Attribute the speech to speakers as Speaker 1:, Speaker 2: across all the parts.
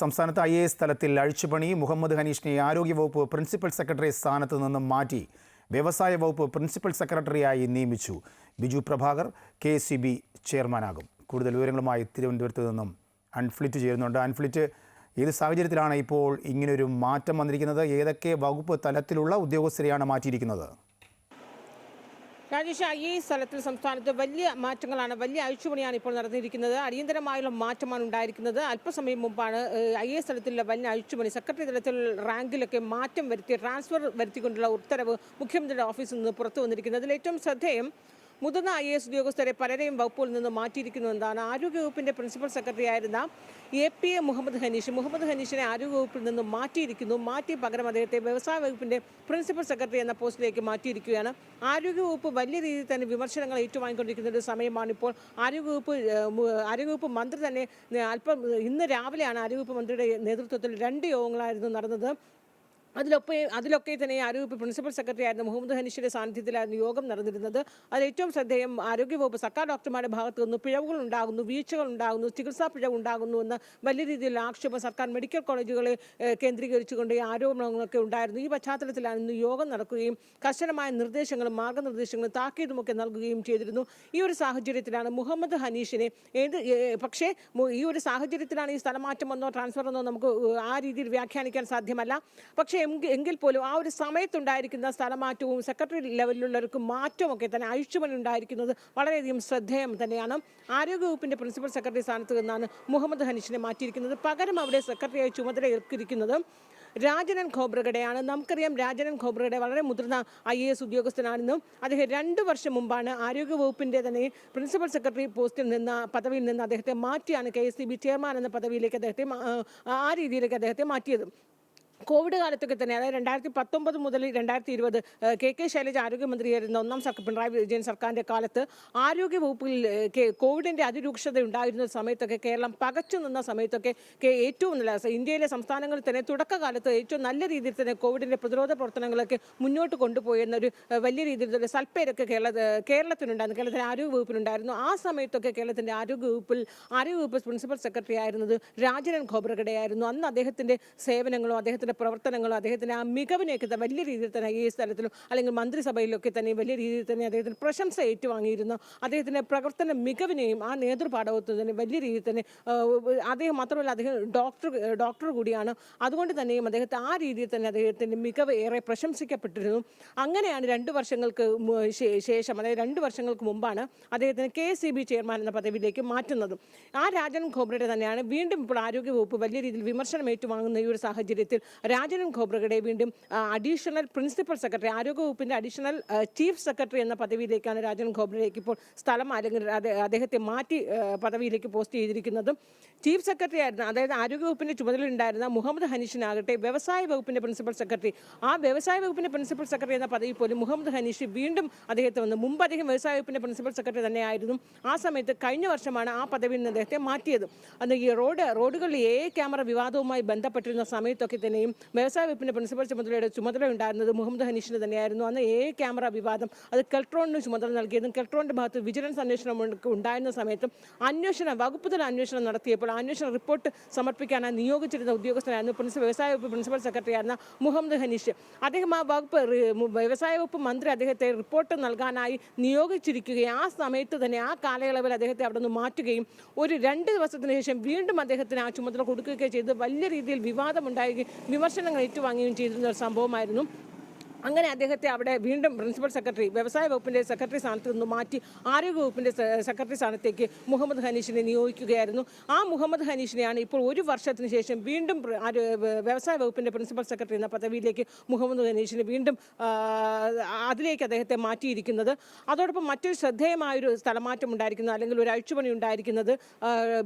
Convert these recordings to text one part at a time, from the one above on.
Speaker 1: സംസ്ഥാനത്ത് I A S തലത്തിൽ അഴിച്ചുപണി. മുഹമ്മദ് ഹനീഷിനെ ആരോഗ്യവകുപ്പ് പ്രിൻസിപ്പൽ സെക്രട്ടറി സ്ഥാനത്ത് നിന്നും മാറ്റി. വ്യവസായ വകുപ്പ് പ്രിൻസിപ്പൽ സെക്രട്ടറിയായി നിയമിച്ചു. Biju Prabhakar K C B ചെയർമാനാകും. കൂടുതൽ വിവരങ്ങളുമായി തിരുവനന്തപുരത്ത് നിന്നും അൺഫ്ലിറ്റ് ചേരുന്നുണ്ട്. അൺഫ്ലിറ്റ് ഏത് സാഹചര്യത്തിലാണ് ഇപ്പോൾ ഇങ്ങനൊരു മാറ്റം വന്നിരിക്കുന്നത്? ഏതൊക്കെ വകുപ്പ് തലത്തിലുള്ള ഉദ്യോഗസ്ഥരെയാണ് മാറ്റിയിരിക്കുന്നത്?
Speaker 2: രാജേഷ് ഈ തലത്തിൽ സംസ്ഥാനത്ത് വലിയ മാറ്റങ്ങളാണ് വലിയ അഴിച്ചുപണിയാണ് ഇപ്പോൾ നടന്നിരിക്കുന്നത്. അടിയന്തരമായുള്ള മാറ്റമാണ് ഉണ്ടായിരിക്കുന്നത്. അല്പസമയം മുമ്പാണ് ഐ എ എസ് തലത്തിലുള്ള വലിയ അഴിച്ചുപണി സെക്രട്ടറി തലത്തിൽ റാങ്കിലൊക്കെ മാറ്റം വരുത്തി ട്രാൻസ്ഫർ വരുത്തിക്കൊണ്ടുള്ള ഉത്തരവ് മുഖ്യമന്ത്രിയുടെ ഓഫീസിൽ നിന്ന് പുറത്തു വന്നിരിക്കുന്നത്. അതിൽ ഏറ്റവും ശ്രദ്ധേയം മുതിർന്ന ഐ എസ് ഉദ്യോഗസ്ഥരെ പലരെയും വകുപ്പിൽ നിന്ന് മാറ്റിയിരിക്കുന്നു എന്നാണ് ആരോഗ്യവകുപ്പിന്റെ പ്രിൻസിപ്പൽ സെക്രട്ടറി ആയിരുന്ന A P A Muhammad Hanish. Muhammad ഹനീഷിനെ ആരോഗ്യവകുപ്പിൽ നിന്ന് മാറ്റിയിരിക്കുന്നു. മാറ്റി പകരം അദ്ദേഹത്തെ വ്യവസായ വകുപ്പിന്റെ പ്രിൻസിപ്പൽ സെക്രട്ടറി എന്ന പോസ്റ്റിലേക്ക് മാറ്റിയിരിക്കുകയാണ്. ആരോഗ്യവകുപ്പ് വലിയ രീതിയിൽ തന്നെ വിമർശനങ്ങൾ ഏറ്റുവാങ്ങിക്കൊണ്ടിരിക്കുന്ന ഒരു സമയമാണ് ഇപ്പോൾ. ആരോഗ്യവകുപ്പ് ആരോഗ്യവകുപ്പ് മന്ത്രി തന്നെ അല്പം ഇന്ന് രാവിലെയാണ് ആരോഗ്യവകുപ്പ് മന്ത്രിയുടെ നേതൃത്വത്തിൽ രണ്ട് യോഗങ്ങളായിരുന്നു നടന്നത്. അതിലൊക്കെ അതിലൊക്കെ തന്നെ ആരോഗ്യ പ്രിൻസിപ്പൽ സെക്രട്ടറി ആയിരുന്ന മുഹമ്മദ് ഹനീഷിന്റെ സാന്നിധ്യത്തിലായിരുന്നു യോഗം നടന്നിരുന്നത്. അതിൽ ഏറ്റവും ശ്രദ്ധേയം ആരോഗ്യവകുപ്പ് സർക്കാർ ഡോക്ടർമാരുടെ ഭാഗത്തു നിന്ന് പിഴവുകൾ ഉണ്ടാകുന്നു വീഴ്ചകൾ ഉണ്ടാകുന്നു ചികിത്സാ പിഴവ് ഉണ്ടാകുന്നു എന്ന വലിയ രീതിയിലുള്ള ആക്ഷേപം സർക്കാർ മെഡിക്കൽ കോളേജുകളെ കേന്ദ്രീകരിച്ചുകൊണ്ട് ഈ ആരോപണങ്ങളൊക്കെ ഉണ്ടായിരുന്നു. ഈ പശ്ചാത്തലത്തിലാണ് ഇന്ന് യോഗം നടക്കുകയും കർശനമായ നിർദ്ദേശങ്ങളും മാർഗനിർദ്ദേശങ്ങളും താക്കീതുമൊക്കെ നൽകുകയും ചെയ്തിരുന്നു. ഈ ഒരു സാഹചര്യത്തിലാണ് മുഹമ്മദ് ഹനീഷിനെ ഏത് പക്ഷേ ഈ ഒരു സാഹചര്യത്തിലാണ് ഈ സ്ഥലമാറ്റം വന്നോ ട്രാൻസ്ഫർ വന്നോ നമുക്ക് ആ രീതിയിൽ വ്യാഖ്യാനിക്കാൻ സാധ്യമല്ല. പക്ഷേ എങ്കി- എങ്കിൽ പോലും ആ ഒരു സമയത്തുണ്ടായിരിക്കുന്ന സ്ഥലമാറ്റവും സെക്രട്ടറി ലെവലിലുള്ളവർക്ക് മാറ്റമൊക്കെ തന്നെ ആയുഷ്മൻ ഉണ്ടായിരിക്കുന്നത് വളരെയധികം ശ്രദ്ധേയം തന്നെയാണ്. ആരോഗ്യവകുപ്പിന്റെ പ്രിൻസിപ്പൽ സെക്രട്ടറി സ്ഥാനത്ത് നിന്നാണ് മുഹമ്മദ് ഹനീഷിനെ മാറ്റിയിരിക്കുന്നത്. പകരം അവിടെ സെക്രട്ടറിയായി ചുമതല ഏർക്കിരിക്കുന്നത് രാജനൻ ഖോബ്രഗഡയാണ്. നമുക്കറിയാം രാജനൻ ഖോബ്രഗഡെ വളരെ മുതിർന്ന ഐ എ എസ് ഉദ്യോഗസ്ഥനാണെന്നും അദ്ദേഹം രണ്ട് വർഷം മുമ്പാണ് ആരോഗ്യവകുപ്പിന്റെ തന്നെ പ്രിൻസിപ്പൽ സെക്രട്ടറി പോസ്റ്റിൽ നിന്ന് പദവിയിൽ നിന്ന് അദ്ദേഹത്തെ മാറ്റിയാണ് K S C B chairman എന്ന പദവിയിലേക്ക് അദ്ദേഹത്തെ ആ രീതിയിലേക്ക് അദ്ദേഹത്തെ മാറ്റിയത്. കോവിഡ് കാലത്തൊക്കെ തന്നെ അതായത് രണ്ടായിരത്തി പത്തൊമ്പത് മുതൽ രണ്ടായിരത്തി ഇരുപത് കെ കെ ശൈലജ ആരോഗ്യമന്ത്രിയായിരുന്ന ഒന്നാം സർക്കാർ പിണറായി വിജയൻ സർക്കാരിന്റെ കാലത്ത് ആരോഗ്യ വകുപ്പിൽ കോവിഡിന്റെ അതിരൂക്ഷത ഉണ്ടായിരുന്ന സമയത്തൊക്കെ കേരളം പകച്ചു നിന്ന സമയത്തൊക്കെ ഏറ്റവും നല്ല ഇന്ത്യയിലെ സംസ്ഥാനങ്ങളിൽ തന്നെ തുടക്കകാലത്ത് ഏറ്റവും നല്ല രീതിയിൽ തന്നെ കോവിഡിന്റെ പ്രതിരോധ പ്രവർത്തനങ്ങളൊക്കെ മുന്നോട്ട് കൊണ്ടുപോയി എന്നൊരു വലിയ രീതിയിലുള്ള സൽപ്പേരൊക്കെ കേരള കേരളത്തിനുണ്ടായിരുന്നു കേരളത്തിലെ ആരോഗ്യ വകുപ്പിനുണ്ടായിരുന്നു. ആ സമയത്തൊക്കെ കേരളത്തിന്റെ ആരോഗ്യ വകുപ്പിൽ ആരോഗ്യ വകുപ്പ് പ്രിൻസിപ്പൽ സെക്രട്ടറി ആയിരുന്നത് രാജനൻ ഖോബ്രഗഡയായിരുന്നു. അന്ന് അദ്ദേഹത്തിന്റെ സേവനങ്ങളും അദ്ദേഹത്തിന്റെ പ്രവർത്തനങ്ങളും അദ്ദേഹത്തിന്റെ ആ മികവിനെയൊക്കെ വലിയ രീതിയിൽ തന്നെ ഈ സ്ഥലത്തിലും അല്ലെങ്കിൽ മന്ത്രിസഭയിലൊക്കെ തന്നെ വലിയ രീതിയിൽ തന്നെ അദ്ദേഹത്തിന് പ്രശംസ ഏറ്റുവാങ്ങിയിരുന്നു. അദ്ദേഹത്തിന്റെ പ്രവർത്തന മികവിനെയും ആ നേതൃപാഠവത്തിൽ തന്നെ വലിയ രീതിയിൽ തന്നെ അദ്ദേഹം മാത്രമല്ല അദ്ദേഹം ഡോക്ടർ ഡോക്ടർ കൂടിയാണ്. അതുകൊണ്ട് തന്നെയും അദ്ദേഹത്തെ ആ രീതിയിൽ തന്നെ അദ്ദേഹത്തിന്റെ മികവ് ഏറെ പ്രശംസിക്കപ്പെട്ടിരുന്നു. അങ്ങനെയാണ് രണ്ട് വർഷങ്ങൾക്ക് ശേഷം അതായത് രണ്ട് വർഷങ്ങൾക്ക് മുമ്പാണ് അദ്ദേഹത്തിന് കെ സി ബി ചെയർമാൻ എന്ന പദവിയിലേക്ക് മാറ്റുന്നത്. ആ രാജൻ ഖോബ്രയുടെ തന്നെയാണ് വീണ്ടും ഇപ്പോൾ ആരോഗ്യവകുപ്പ് വലിയ രീതിയിൽ വിമർശനം ഏറ്റുവാങ്ങുന്ന ഈ ഒരു സാഹചര്യത്തിൽ രാജനൻ ഖോബ്രഗഡെ വീണ്ടും അഡീഷണൽ പ്രിൻസിപ്പൽ സെക്രട്ടറി ആരോഗ്യവകുപ്പിന്റെ അഡീഷണൽ ചീഫ് സെക്രട്ടറി എന്ന പദവിയിലേക്കാണ് രാജൻ ഖോബ്രയിലേക്ക് ഇപ്പോൾ സ്ഥലം അല്ലെങ്കിൽ അദ്ദേഹത്തെ മാറ്റി പദവിയിലേക്ക് പോസ്റ്റ് ചെയ്തിരിക്കുന്നതും. ചീഫ് സെക്രട്ടറി ആയിരുന്ന അതായത് ആരോഗ്യവകുപ്പിന്റെ ചുമതലയുണ്ടായിരുന്ന മുഹമ്മദ് ഹനീഷിനാകട്ടെ വ്യവസായ വകുപ്പിന്റെ പ്രിൻസിപ്പൽ സെക്രട്ടറി ആ വ്യവസായ വകുപ്പിന്റെ പ്രിൻസിപ്പൽ സെക്രട്ടറി എന്ന പദവി പോലും മുഹമ്മദ് ഹനീഷ് വീണ്ടും അദ്ദേഹത്തെ വന്നു. മുമ്പ് അദ്ദേഹം വ്യവസായ വകുപ്പിന്റെ പ്രിൻസിപ്പൽ സെക്രട്ടറി തന്നെയായിരുന്നു. ആ സമയത്ത് കഴിഞ്ഞ വർഷമാണ് ആ പദവിയിൽ നിന്ന് അദ്ദേഹത്തെ മാറ്റിയത്. അന്ന് ഈ റോഡ് റോഡുകളിൽ എ ക്യാമറ വിവാദവുമായി ബന്ധപ്പെട്ടിരുന്ന സമയത്തൊക്കെ തന്നെയും വ്യവസായ വകുപ്പിന്റെ പ്രിൻസിപ്പൽ ചുമതലയുടെ ചുമതല ഉണ്ടായിരുന്നത് മുഹമ്മദ് ഹനീഷിന് തന്നെയായിരുന്നു. അന്ന് എ ക്യാമറ വിവാദം അത് കെൽട്രോണിന് ചുമതല നൽകിയതും കെൽട്രോണിന്റെ ഭാഗത്ത് വിജിലൻസ് അന്വേഷണം ഉണ്ടായിരുന്ന സമയത്തും അന്വേഷണം വകുപ്പ് തല അന്വേഷണം നടത്തിയപ്പോൾ അന്വേഷണ റിപ്പോർട്ട് സമർപ്പിക്കാനായി നിയോഗിച്ചിരുന്ന ഉദ്യോഗസ്ഥനായിരുന്നു പ്രിൻസിപ്പൽ വ്യവസായ വകുപ്പ് പ്രിൻസിപ്പൽ സെക്രട്ടറി ആയിരുന്ന മുഹമ്മദ് ഹനീഷ്. അദ്ദേഹം ആ വകുപ്പ് വ്യവസായ വകുപ്പ് മന്ത്രി അദ്ദേഹത്തെ റിപ്പോർട്ട് നൽകാനായി നിയോഗിച്ചിരിക്കുകയും ആ സമയത്ത് തന്നെ ആ കാലയളവിൽ അദ്ദേഹത്തെ അവിടെ നിന്ന് മാറ്റുകയും ഒരു രണ്ട് ദിവസത്തിന് ശേഷം വീണ്ടും അദ്ദേഹത്തിന് ആ ചുമതല കൊടുക്കുകയും ചെയ്ത് വലിയ രീതിയിൽ വിവാദമുണ്ടാവുകയും വിമർശനങ്ങൾ ഏറ്റുവാങ്ങുകയും ചെയ്തിരുന്ന ഒരു സംഭവമായിരുന്നു. അങ്ങനെ അദ്ദേഹത്തെ അവിടെ വീണ്ടും പ്രിൻസിപ്പൽ സെക്രട്ടറി വ്യവസായ വകുപ്പിന്റെ സെക്രട്ടറി സ്ഥാനത്ത് നിന്ന് മാറ്റി ആരോഗ്യ വകുപ്പിന്റെ സെക്രട്ടറി സ്ഥാനത്തേക്ക് മുഹമ്മദ് ഹനീഷിനെ നിയോഗിക്കുകയായിരുന്നു. ആ മുഹമ്മദ് ഹനീഷിനെയാണ് ഇപ്പോൾ ഒരു വർഷത്തിന് ശേഷം വീണ്ടും വ്യവസായ വകുപ്പിന്റെ പ്രിൻസിപ്പൽ സെക്രട്ടറി എന്ന പദവിയിലേക്ക് മുഹമ്മദ് ഹനീഷിനെ വീണ്ടും അതിലേക്ക് അദ്ദേഹത്തെ മാറ്റിയിരിക്കുന്നത്. അതോടൊപ്പം മറ്റൊരു ശ്രദ്ധേയമായൊരു സ്ഥലമാറ്റം ഉണ്ടായിരിക്കുന്നത് അല്ലെങ്കിൽ ഒരു അഴിച്ചുപണി ഉണ്ടായിരിക്കുന്നത്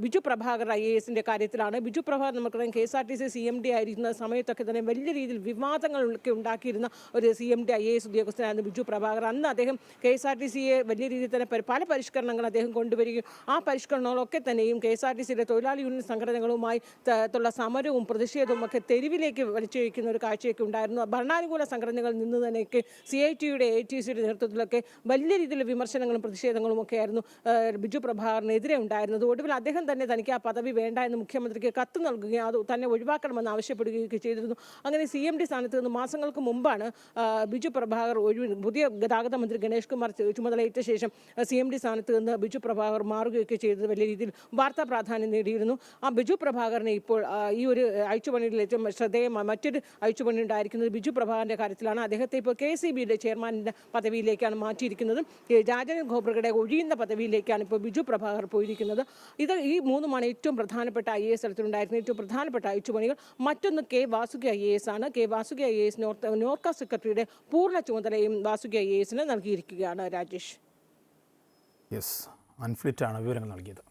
Speaker 2: ബിജു പ്രഭാകർ ഐ എ എസിന്റെ കാര്യത്തിലാണ്. ബിജു പ്രഭാകർ നമുക്കറിയാം K S R T C C M D ആയിരിക്കുന്ന സമയത്തൊക്കെ തന്നെ വലിയ രീതിയിൽ വിവാദങ്ങളൊക്കെ ഉണ്ടാക്കിയിരുന്ന ഒരു C M D I S ഉദ്യോഗസ്ഥനായിരുന്നു Biju Prabhakar. അന്ന് അദ്ദേഹം കെ എസ് ആർ ടി സിയെ വലിയ രീതിയിൽ തന്നെ പല പരിഷ്കരണങ്ങൾ അദ്ദേഹം കൊണ്ടുവരികയും ആ പരിഷ്കരണങ്ങളൊക്കെ തന്നെയും കെ എസ് ആർ ടി സിയുടെ തൊഴിലാളി യൂണിയൻ സംഘടനകളുമായി ത- ഉള്ള സമരവും പ്രതിഷേധവും ഒക്കെ തെരുവിലേക്ക് വലിച്ചൊഴിക്കുന്ന ഒരു കാഴ്ചയൊക്കെ ഉണ്ടായിരുന്നു. ഭരണാനുകൂല സംഘടനകളിൽ നിന്ന് തന്നെ സി ഐ ടിയുടെ എ ടി സിയുടെ നേതൃത്വത്തിലൊക്കെ വലിയ രീതിയിലുള്ള വിമർശനങ്ങളും പ്രതിഷേധങ്ങളും ഒക്കെ ആയിരുന്നു ബിജു പ്രഭാകറിനെതിരെ ഉണ്ടായിരുന്നത്. ഒടുവിൽ അദ്ദേഹം തന്നെ തനിക്ക് ആ പദവി വേണ്ട എന്ന് മുഖ്യമന്ത്രിക്ക് കത്ത് നൽകുകയും അത് തന്നെ ഒഴിവാക്കണമെന്ന് ആവശ്യപ്പെടുകയൊക്കെ ചെയ്തിരുന്നു. അങ്ങനെ സി എം ഡി സ്ഥാനത്ത് നിന്ന് മാസങ്ങൾക്ക് മുമ്പാണ് ബിജു പ്രഭാകർ ഒഴിവ് പുതിയ ഗതാഗത മന്ത്രി ഗണേഷ് കുമാർ ചുമതലയേറ്റ ശേഷം സി എം ഡി സ്ഥാനത്ത് നിന്ന് ബിജു പ്രഭാകർ മാറുകയൊക്കെ ചെയ്തത് വലിയ രീതിയിൽ വാർത്താ പ്രാധാന്യം നേടിയിരുന്നു. ആ ബിജു പ്രഭാകറിനെ ഇപ്പോൾ ഈ ഒരു അയച്ചുപണിയിൽ ഏറ്റവും ശ്രദ്ധേയമായ മറ്റൊരു അയച്ചുപണി ഉണ്ടായിരിക്കുന്നത് ബിജു പ്രഭാകറിന്റെ കാര്യത്തിലാണ്. അദ്ദേഹത്തെ ഇപ്പോൾ കെ സി ബിയുടെ ചെയർമാനിന്റെ പദവിയിലേക്കാണ് മാറ്റിയിരിക്കുന്നത്. രാജൻ ഖോബ്രഗയുടെ ഒഴിയുന്ന പദവിയിലേക്കാണ് ഇപ്പോൾ ബിജു പ്രഭാകർ പോയിരിക്കുന്നത്. ഇത് ഈ മൂന്നുമാണ് ഏറ്റവും പ്രധാനപ്പെട്ട ഐ എസ് തലത്തിലുണ്ടായിരുന്ന ഏറ്റവും പ്രധാനപ്പെട്ട അയച്ചുപണികൾ മറ്റൊന്ന് K Vasuki I A S ആണ്. K Vasuki I A S north NORKA സെക്രട്ടറിയുടെ പൂർണ ചുമതലയും വാസുകി ഐ എസിന് നൽകിയിരിക്കുകയാണ് രാജേഷ്.
Speaker 1: യെസ് അൺഫിറ്റാണ് വിവരങ്ങൾ നൽകിയത്.